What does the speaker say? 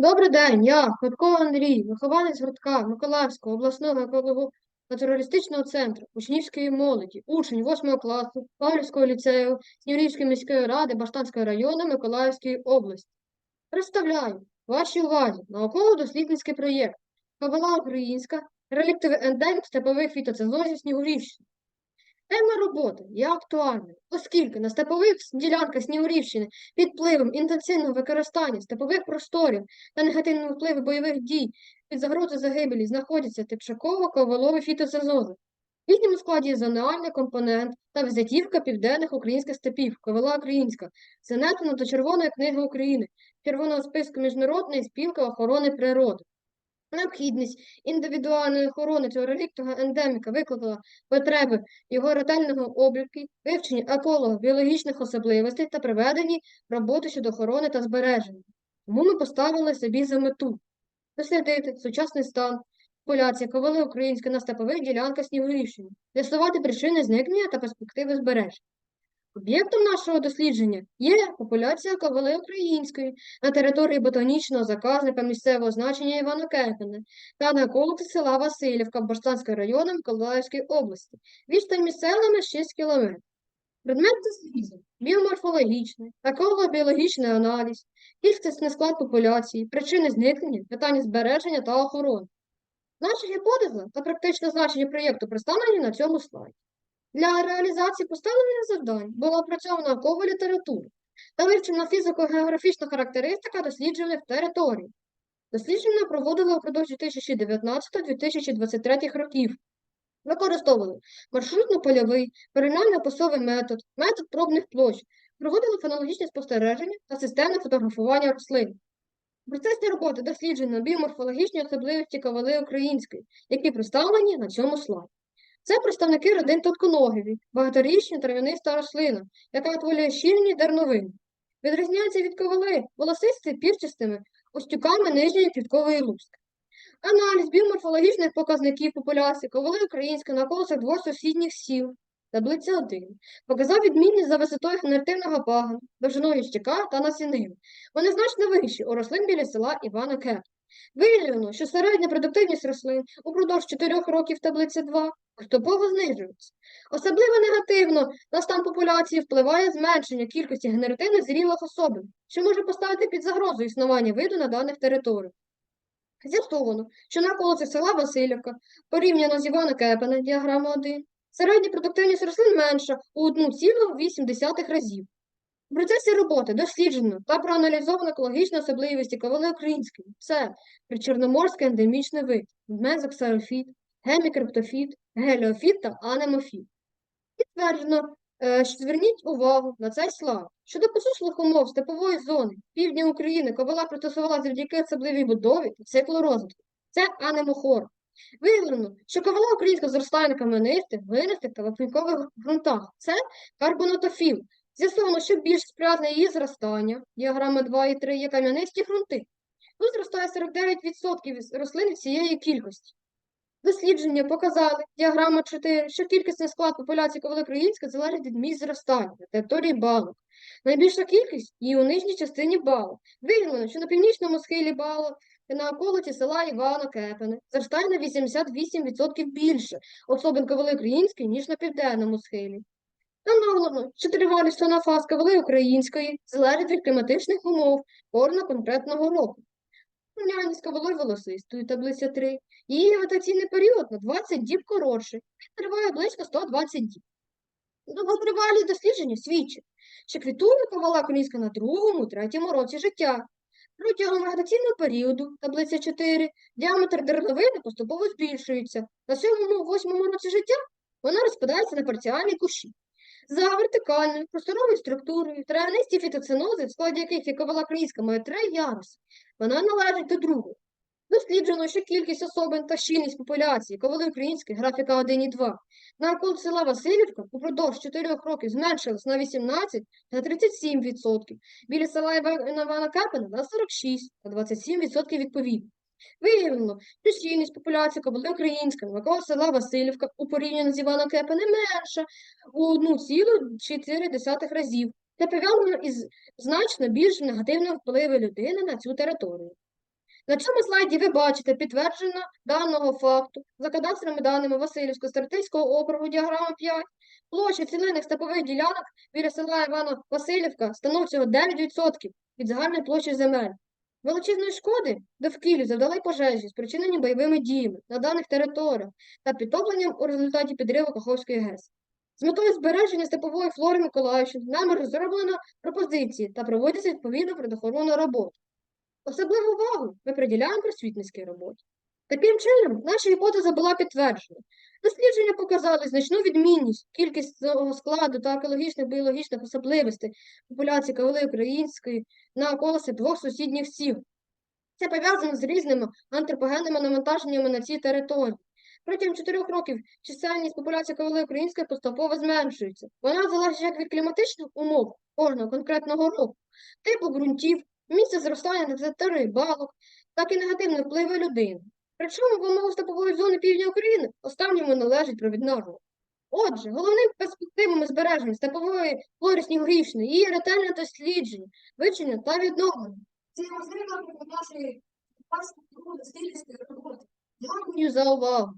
Добрий день, я Ходко Андрій, вихованець гуртка Миколаївського обласного еколого натуралістичного центру учнівської молоді, учень 8 класу Павлівського ліцею Сніврівської міської ради Баштанського району Миколаївської області. Представляю вашій увазі науково-дослідницький проєкт Кавала Українська, реліктовий ендемік степових фітоценозів Снігурівщини. Тема роботи є актуальною, оскільки на степових ділянках Снігурівщини під впливом інтенсивного використання степових просторів та негативного впливу бойових дій під загрозою загибелі знаходяться типшаково-ковалові фітоценози. В їхньому складі є зональний компонент та візитівка південних українських степів, ковала українська, занесена до Червоної книги України, Червоного списку Міжнародної спілки охорони природи. Необхідність індивідуальної охорони цього реліктового ендеміка викликала потреби його ретельного обліку, вивчення еколого-біологічних особливостей та приведені роботи щодо охорони та збереження. Тому ми поставили собі за мету дослідити сучасний стан популяції ковали української на степових ділянках Снігурівщини, з'ясувати причини зникнення та перспективи збереження. Об'єктом нашого дослідження є популяція ковали української на території ботанічного заказника місцевого значення Івана Керпена та на околиці села Васильівка Баштанського району Миколаївської області. Відстань між селами 6 кілометрів. Предмет досліджень – біоморфологічний, еколого-біологічний аналіз, кількісний склад популяції, причини зникнення, питання збереження та охорони. Наша гіпотеза та практичне значення проєкту представлені на цьому слайді. Для реалізації поставлених завдань була опрацьована наукова література та вивчена фізико-географічна характеристика досліджених територій. Дослідження проводили упродовж 2019-2023 років. Використовували маршрутно-польовий, порівняльно-посовий метод, метод пробних площ, проводили фенологічні спостереження та системне фотографування рослин. В процесі роботи досліджено біоморфологічні особливості ковали української, які представлені на цьому слайді. Це представники родин тотконогіві, багаторічні трав'яниста рослина, яка утворює щільні дерновини. Відрізняється від ковали волосисти пірчастими остюками нижньої квіткової луски. Аналіз біоморфологічних показників популяції ковали української на колосах двох сусідніх сіл, таблиця 1, показав відмінність за висотою генеративного пагону, довжиною щека та насінини. Вони значно вищі у рослин біля села Івана Кеп. Виявлено, що середня продуктивність рослин упродовж 4 років таблиці 2 поступово знижується. Особливо негативно на стан популяції впливає зменшення кількості генеративних зрілих особин, що може поставити під загрозу існування виду на даних територіях. З'ясовано, що на околиці села Васильівка, порівняно з Івана Кепена, діаграма 1, середня продуктивність рослин менша у 1,8 разів. В процесі роботи досліджено та проаналізовано екологічні особливості ковали української. Це причорноморський ендемічний вид, мезоксарофіт, гемікриптофіт, геліофіт та анемофіт. Підтверджено, е, що зверніть увагу на цей слайд. Щодо посушливих умов степової зони півдня України ковала пристосувала завдяки особливій будові та циклу розвитку. Це анемохор. Виявлено, що ковала українська зростає на кам'янистих, глинистих та вапнікових ґрунтах. Це карбонатофіл. З'ясовано, що більш сприятне її зростання, діаграми 2 і 3 є кам'янисті ґрунти. Тут зростає 49% рослин всієї кількості. Дослідження показали, діаграма 4, що кількісний склад популяції ковали залежить від місць зростання на території балок. Найбільша кількість є у нижній частині балок. Виявлено, що на північному схилі балок і на околиці села Івана Кепене зростає на 88% більше особин Ковалеукраїнської, ніж на південному схилі. Встановлено, що тривалість фаз ковали української залежить від кліматичних умов кожного конкретного року. Порівняння з ковалою таблиця 3. Її вегетаційний період на 20 діб коротший, триває близько 120 діб. Довготривалість дослідження свідчить, що квітує ковала українська на другому, третьому році життя. Протягом вегетаційного періоду, таблиця 4, діаметр дерновини поступово збільшується. На сьомому-восьмому році життя вона розпадається на парціальні кущі. За вертикальною просторовою структурою травянисті фітоцинози, в складі яких є ковала українська, має три яруси. Вона належить до другого. Досліджено, що кількість особин та щільність популяції ковали української, графіка 1 і 2, навколо села Васильівка упродовж 4 років зменшилась на 18 та 37%, біля села Івана Капина на 46 та 27% відповідно. Виявлено, що щільність популяції ковали української, навколо села Васильівка у порівнянні з Івана Кепа не менша у 1,4 разів. Це пов'язано із значно більш негативним впливом людини на цю територію. На цьому слайді ви бачите підтвердження даного факту за кадастровими даними Васильівського Стратейського округу, діаграма 5. Площа цілинних степових ділянок біля села Івана Васильівка становить всього 9% від загальної площі земель. Величезної шкоди довкіллю завдали пожежі, спричинені бойовими діями на даних територіях та підтопленням у результаті підриву Каховської ГЕС. З метою збереження степової флори Миколаївщини нами розроблено пропозиції та проводяться відповідно природоохоронна робота. Особливу увагу ми приділяємо просвітницькій роботі. Таким чином, наша гіпотеза була підтверджена. Дослідження показали значну відмінність кількісного складу та екологічних біологічних особливостей популяції кавели української на околиці двох сусідніх сіл. Це пов'язано з різними антропогенними навантаженнями на цій території. Протягом чотирьох років чисельність популяції кавели української поступово зменшується. Вона залежить як від кліматичних умов кожного конкретного року, типу ґрунтів, місця зростання на території балок, так і негативних впливу людини. Причому в умовах степової зони півдня України останньому належить провідна роль. Отже, головним перспективами збереження степової флори снігурічної є ретельне дослідження, вивчення та відновлення. Це можливо нашої дослідницької роботи. Дякую за увагу.